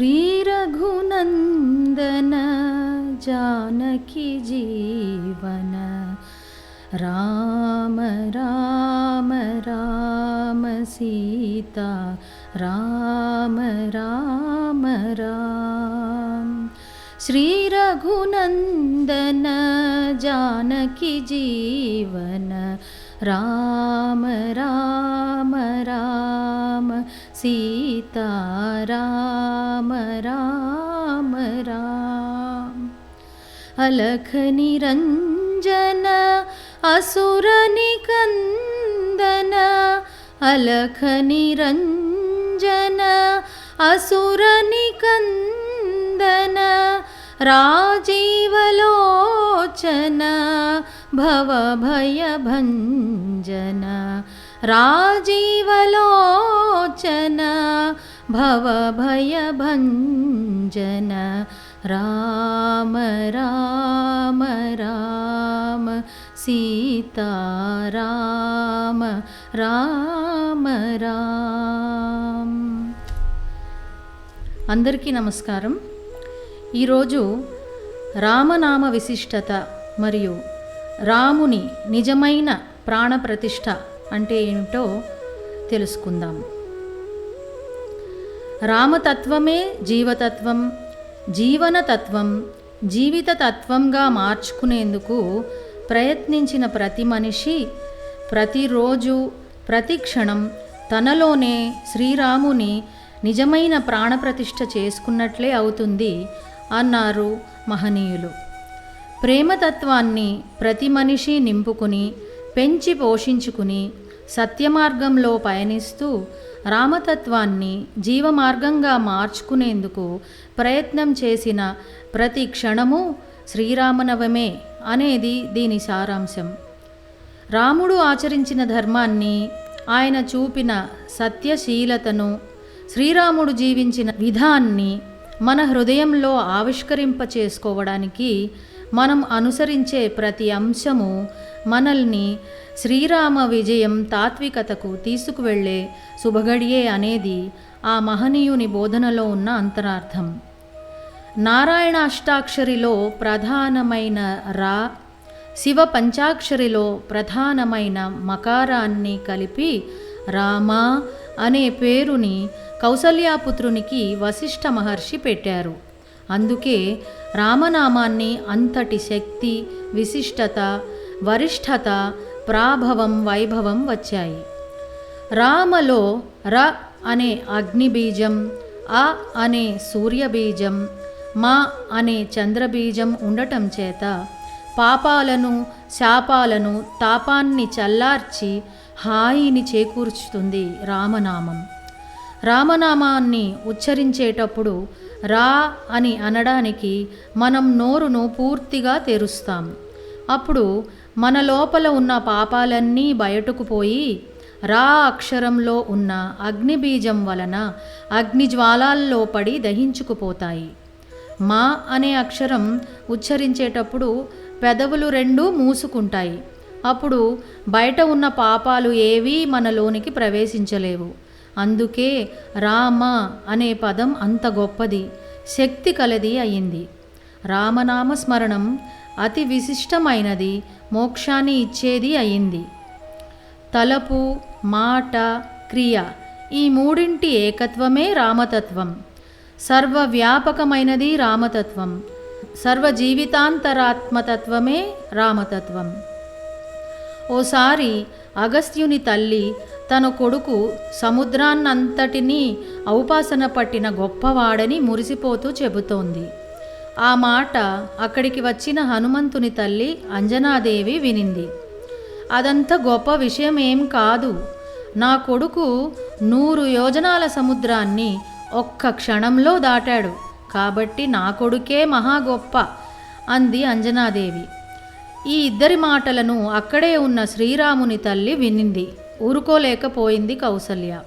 श्रीरघुनन्दन जानकी जीवन। राम राम राम सीता। राम राम राम। श्रीरघुनन्दन जानकी जीवन। राम राम राम सीता राम राम राम। अलख निरञ्जन असुरनिकन्दन अलख निरञ्जन असुरनिकन्दन राजीवलोचन भवभयभञ्जन राजीवलोचन भवभयभञ्जन राम राम राम सीता राम రామ రామ్ అందరికీ నమస్కారం ఈరోజు రామనామ విశిష్టత మరియు రాముని నిజమైన ప్రాణప్రతిష్ఠ అంటే ఏమిటో తెలుసుకుందాం. రామతత్వమే జీవతత్వం జీవనతత్వం జీవిత తత్వంగా మార్చుకునేందుకు ప్రయత్నించిన ప్రతి మనిషి ప్రతిరోజు ప్రతి క్షణం తనలోనే శ్రీరాముని నిజమైన ప్రాణప్రతిష్ఠ చేసుకున్నట్లే అవుతుంది అన్నారు మహనీయులు. ప్రేమతత్వాన్ని ప్రతి మనిషి నింపుకుని పెంచి పోషించుకుని సత్యమార్గంలో పయనిస్తూ రామతత్వాన్ని జీవమార్గంగా మార్చుకునేందుకు ప్రయత్నం చేసిన ప్రతి క్షణము శ్రీరామనవమే అనేది దీని సారాంశం. రాముడు ఆచరించిన ధర్మాన్ని ఆయన చూపిన సత్యశీలతను శ్రీరాముడు జీవించిన విధాన్ని మన హృదయంలో ఆవిష్కరింప చేసుకోవడానికి మనం అనుసరించే ప్రతి అంశము మనల్ని శ్రీరామ విజయం తాత్వికతకు తీసుకువెళ్ళే శుభగడియే అనేది ఆ మహనీయుని బోధనలో ఉన్న అంతరార్థం. నారాయణ అష్టాక్షరిలో ప్రధానమైన రా శివ పంచాక్షరిలో ప్రధానమైన మకారాన్ని కలిపి రామా అనే పేరుని కౌసల్యాపుత్రునికి వశిష్ఠ మహర్షి పెట్టారు. అందుకే రామనామాన్ని అంతటి శక్తి విశిష్టత వరిష్ఠత ప్రాభవం వైభవం వచ్చాయి. రామలో ర అనే అగ్నిబీజం అ అనే సూర్యబీజం మా అనే చంద్రబీజం ఉండటం చేత పాపాలను శాపాలను తాపాన్ని చల్లార్చి హాయిని చేకూర్చుతుంది రామనామం. రామనామాన్ని ఉచ్చరించేటప్పుడు రా అని అనడానికి మనం నోరును పూర్తిగా తెరుస్తాం. అప్పుడు మన లోపల ఉన్న పాపాలన్నీ బయటకు పోయి రా అక్షరంలో ఉన్న అగ్నిబీజం వలన అగ్నిజ్వాలాల్లో పడి దహించుకుపోతాయి. మా అనే అక్షరం ఉచ్చరించేటప్పుడు పెదవులు రెండు మూసుకుంటాయి. అప్పుడు బయట ఉన్న పాపాలు ఏవీ మనలోనికి ప్రవేశించలేవు. అందుకే రామ అనే పదం అంత గొప్పది శక్తి కలది అయింది. రామనామ స్మరణం అతి విశిష్టమైనది మోక్షాన్ని ఇచ్చేది అయింది. తలపు మాట క్రియ ఈ మూడింటి ఏకత్వమే రామతత్వం. సర్వవ్యాపకమైనది రామతత్వం. సర్వ జీవితాంతరాత్మతత్వమే రామతత్వం. ఓసారి అగస్త్యుని తల్లి తన కొడుకు సముద్రాన్నంతటినీ ఔపాసన పట్టిన గొప్పవాడని మురిసిపోతూ చెబుతోంది. ఆ మాట అక్కడికి వచ్చిన హనుమంతుని తల్లి అంజనాదేవి వినింది. అదంత గొప్ప విషయం ఏం కాదు. నా కొడుకు నూరు యోజనాల సముద్రాన్ని ఒక్క క్షణంలో దాటాడు. కాబట్టి నా కొడుకే మహా గొప్ప అంది అంజనాదేవి. ఈ ఇద్దరి మాటలను అక్కడే ఉన్న శ్రీరాముని తల్లి వినింది. ఊరుకోలేకపోయింది కౌసల్య.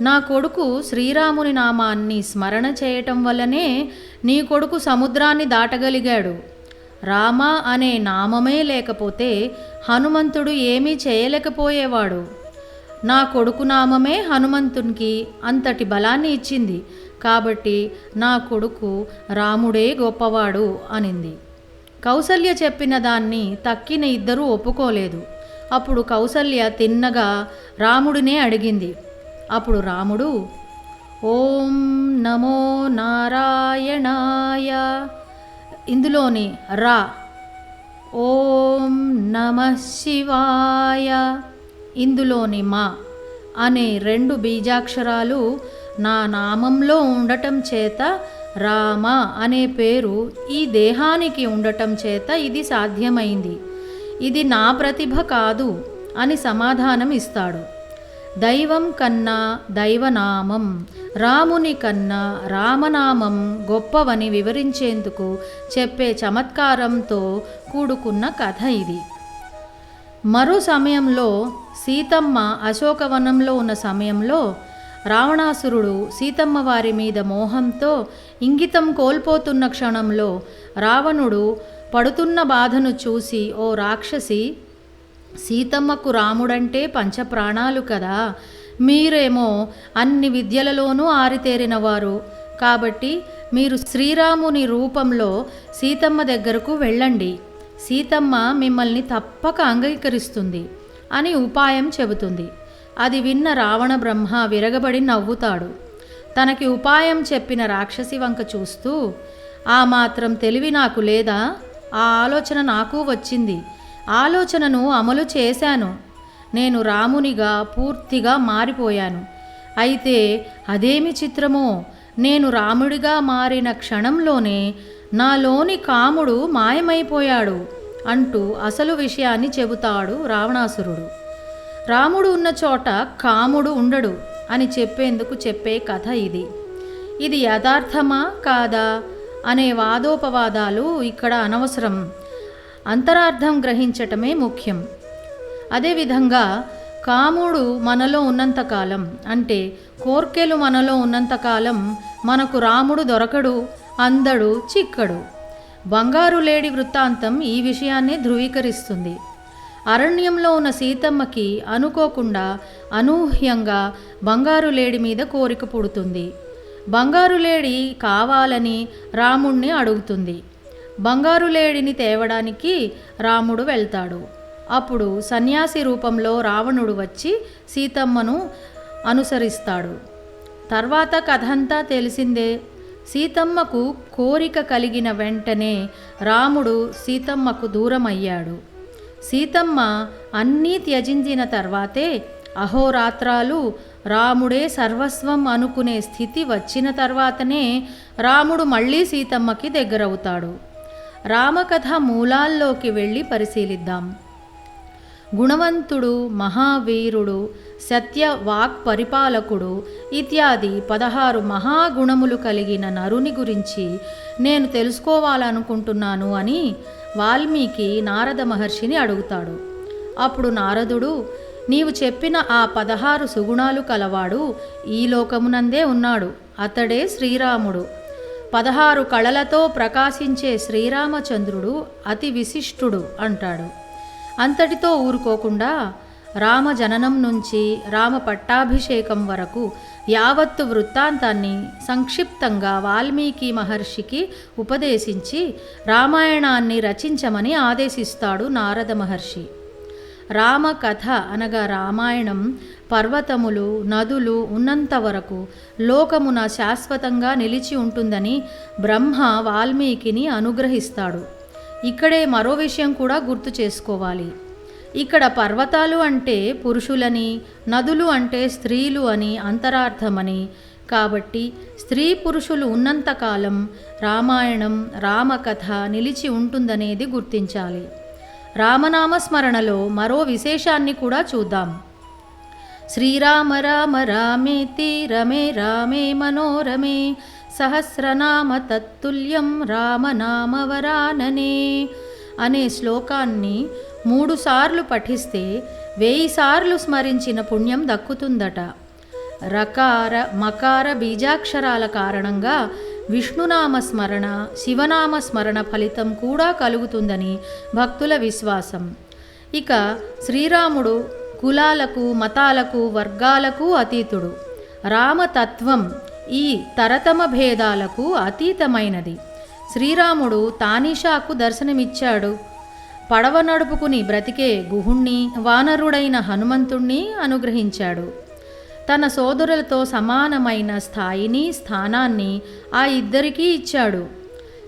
నా కొడుకు శ్రీరాముని నామాన్ని స్మరణ చేయటం వల్లనే నీ కొడుకు సముద్రాన్ని దాటగలిగాడు. రామ అనే నామమే లేకపోతే హనుమంతుడు ఏమీ చేయలేకపోయేవాడు. నా కొడుకు నామమే హనుమంతునికి అంతటి బలాన్ని ఇచ్చింది. కాబట్టి నా కొడుకు రాముడే గొప్పవాడు అనింది. కౌసల్య చెప్పిన దాన్ని తక్కిన ఇద్దరూ ఒప్పుకోలేదు. అప్పుడు కౌసల్య తిన్నగా రాముడినే అడిగింది. అప్పుడు రాముడు ఓం నమో నారాయణాయ. ఇందులోని రా ఓం నమ శివాయ. ఇందులోని మా అనే రెండు బీజాక్షరాలు నా నామంలో ఉండటం చేత రామ అనే పేరు ఈ దేహానికి ఉండటం చేత ఇది సాధ్యమైంది. ఇది నా ప్రతిభ కాదు అని సమాధానం ఇస్తాడు. దైవం కన్నా దైవనామం రాముని కన్నా రామనామం గొప్పవని వివరించేందుకు చెప్పే చమత్కారంతో కూడుకున్న కథ ఇది. మరో సమయంలో సీతమ్మ అశోకవనంలో ఉన్న సమయంలో రావణాసురుడు సీతమ్మ వారి మీద మోహంతో ఇంగితం కోల్పోతున్న క్షణంలో రావణుడు పడుతున్న బాధను చూసి ఓ రాక్షసి సీతమ్మకు రాముడంటే పంచప్రాణాలు కదా. మీరేమో అన్ని విద్యలలోనూ ఆరితేరినవారు. కాబట్టి మీరు శ్రీరాముని రూపంలో సీతమ్మ దగ్గరకు వెళ్ళండి. సీతమ్మ మిమ్మల్ని తప్పక అంగీకరిస్తుంది అని ఉపాయం చెబుతుంది. అది విన్న రావణ బ్రహ్మ విరగబడి నవ్వుతాడు. తనకి ఉపాయం చెప్పిన రాక్షసి వంక చూస్తూ ఆ మాత్రం తెలివి నాకు లేదా? ఆ ఆలోచన నాకు వచ్చింది. ఆలోచనను అమలు చేశాను. నేను రామునిగా పూర్తిగా మారిపోయాను. అయితే అదేమి చిత్రమో? నేను రాముడిగా మారిన క్షణంలోనే నాలోని కాముడు మాయమైపోయాడు అంటూ అసలు విషయాన్ని చెబుతాడు రావణాసురుడు. రాముడు ఉన్న చోట కాముడు ఉండడు అని చెప్పేందుకు చెప్పే కథ ఇది. ఇది యథార్థమా? కాదా? అనే వాదోపవాదాలు ఇక్కడ అనవసరం. అంతరార్థం గ్రహించటమే ముఖ్యం. అదేవిధంగా కాముడు మనలో ఉన్నంతకాలం అంటే కోర్కెలు మనలో ఉన్నంతకాలం మనకు రాముడు దొరకడు అందడు చిక్కడు. బంగారు లేడి వృత్తాంతం ఈ విషయాన్నే ధృవీకరిస్తుంది. అరణ్యంలో ఉన్న సీతమ్మకి అనుకోకుండా అనూహ్యంగా బంగారు లేడి మీద కోరిక పుడుతుంది. బంగారు లేడి కావాలని రాముణ్ణి అడుగుతుంది. బంగారు లేడిని తేవడానికి రాముడు వెళ్తాడు. అప్పుడు సన్యాసి రూపంలో రావణుడు వచ్చి సీతమ్మను అనుసరిస్తాడు. తర్వాత కథంతా తెలిసిందే. సీతమ్మకు కోరిక కలిగిన వెంటనే రాముడు సీతమ్మకు దూరమయ్యాడు. సీతమ్మ అన్నీ త్యజించిన తర్వాతే అహోరాత్రాలు రాముడే సర్వస్వం అనుకునే స్థితి వచ్చిన తర్వాతనే రాముడు మళ్ళీ సీతమ్మకి దగ్గరవుతాడు. రామకథ మూలాల్లోకి వెళ్ళి పరిశీలిద్దాం. గుణవంతుడు మహావీరుడు సత్య వాక్ పరిపాలకుడు ఇత్యాది పదహారు మహాగుణములు కలిగిన నరుని గురించి నేను తెలుసుకోవాలనుకుంటున్నాను అని వాల్మీకి నారద మహర్షిని అడుగుతాడు. అప్పుడు నారదుడు నీవు చెప్పిన ఆ పదహారు సుగుణాలు కలవాడు ఈ లోకమునందే ఉన్నాడు అతడే శ్రీరాముడు. పదహారు కళలతో ప్రకాశించే శ్రీరామచంద్రుడు అతి విశిష్టుడు అంటాడు. అంతటితో ఊరుకోకుండా రామ జననం నుంచి రామ పట్టాభిషేకం వరకు యావత్తు వృత్తాంతాన్ని సంక్షిప్తంగా వాల్మీకి మహర్షికి ఉపదేశించి రామాయణాన్ని రచించమని ఆదేశిస్తాడు నారద మహర్షి. రామ కథ అనగా రామాయణం పర్వతములు నదులు ఉన్నంత వరకు లోకమున శాశ్వతంగా నిలిచి ఉంటుందని బ్రహ్మ వాల్మీకిని అనుగ్రహిస్తాడు. ఇక్కడే మరో విషయం కూడా గుర్తు చేసుకోవాలి. ఇక్కడ పర్వతాలు అంటే పురుషులని నదులు అంటే స్త్రీలు అని అంతరార్థమని. కాబట్టి స్త్రీ పురుషులు ఉన్నంతకాలం రామాయణం రామకథ నిలిచి ఉంటుందనేది గుర్తించాలి. రామనామస్మరణలో మరో విశేషాన్ని కూడా చూద్దాం. శ్రీరామ రామ రామేతి రమే రామే మనోరమే సహస్రనామ తత్తుల్యం రామనామవరాననే అనే శ్లోకాన్ని మూడుసార్లు పఠిస్తే వెయ్యి సార్లు స్మరించిన పుణ్యం దక్కుతుందట. రకార మకార బీజాక్షరాల కారణంగా విష్ణునామ స్మరణ శివనామ స్మరణ ఫలితం కూడా కలుగుతుందని భక్తుల విశ్వాసం. ఇక శ్రీరాముడు కులాలకు మతాలకు వర్గాలకు అతీతుడు. రామతత్వం ఈ తరతమ భేదాలకు అతీతమైనది. శ్రీరాముడు తానిషాకు దర్శనమిచ్చాడు. పడవ నడుపుకుని బ్రతికే గుహుణ్ణి వానరుడైన హనుమంతుణ్ణి అనుగ్రహించాడు. తన సోదరులతో సమానమైన స్థాయిని స్థానాన్ని ఆ ఇద్దరికీ ఇచ్చాడు.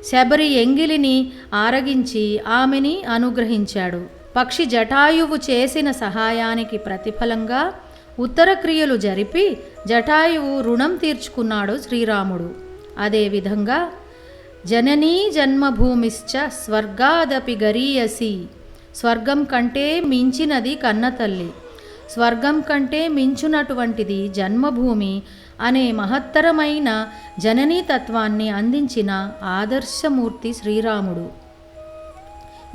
శబరి ఎంగిలిని ఆరగించి ఆమెని అనుగ్రహించాడు. పక్షి జటాయువు చేసిన సహాయానికి ప్రతిఫలంగా ఉత్తరక్రియలు జరిపి జటాయువు రుణం తీర్చుకున్నాడు శ్రీరాముడు. అదేవిధంగా జననీ జన్మభూమిశ్చ స్వర్గాదపి గరీయసి. స్వర్గం కంటే మించినది కన్నతల్లి. స్వర్గం కంటే మించునటువంటిది జన్మభూమి అనే మహత్తరమైన జననీ తత్వాన్ని అందించిన ఆదర్శమూర్తి శ్రీరాముడు.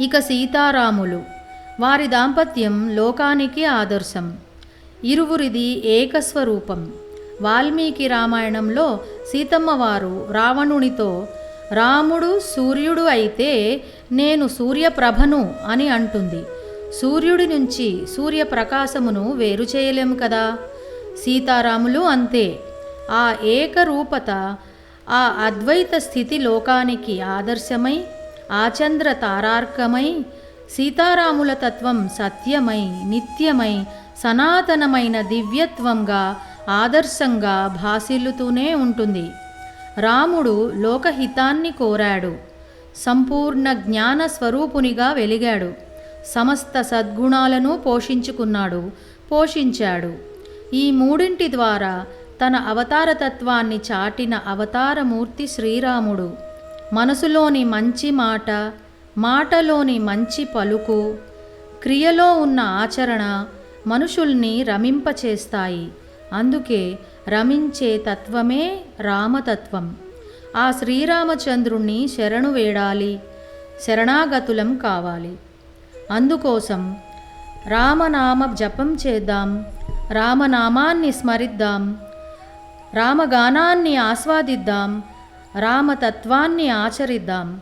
ఇక సీతారాములు. వారి దాంపత్యం లోకానికి ఆదర్శం. ఇరువురిది ఏకస్వరూపం. వాల్మీకి రామాయణంలో సీతమ్మవారు రావణునితో రాముడు సూర్యుడు అయితే నేను సూర్యప్రభను అని అంటుంది. సూర్యుడి నుంచి సూర్యప్రకాశమును వేరు చేయలేము కదా? సీతారాములు అంతే. ఆ ఏకరూపత ఆ అద్వైత స్థితి లోకానికి ఆదర్శమై ఆచంద్ర తారార్కమై సీతారాముల తత్వం సత్యమై నిత్యమై సనాతనమైన దివ్యత్వంగా ఆదర్శంగా భాసిల్లుతూనే ఉంటుంది. రాముడు లోకహితాన్ని కోరాడు. సంపూర్ణ జ్ఞాన స్వరూపునిగా వెలిగాడు. సమస్త సద్గుణాలను పోషించుకున్నాడు పోషించాడు. ఈ మూడింటి ద్వారా తన అవతారతత్వాన్ని చాటిన అవతారమూర్తి శ్రీరాముడు. మనసులోని మంచి మాట మాటలోని మంచి పలుకు క్రియలో ఉన్న ఆచరణ మనుషుల్ని రమింపచేస్తాయి. అందుకే రమించే తత్వమే రామతత్వం. ఆ శ్రీరామచంద్రుణ్ణి శరణు వేడాలి శరణాగతులం కావాలి. అందుకోసం రామనామ జపం చేద్దాం రామనామాన్ని స్మరిద్దాం రామగానాన్ని ఆస్వాదిద్దాం రామతత్వాన్ని ఆచరిద్దాం.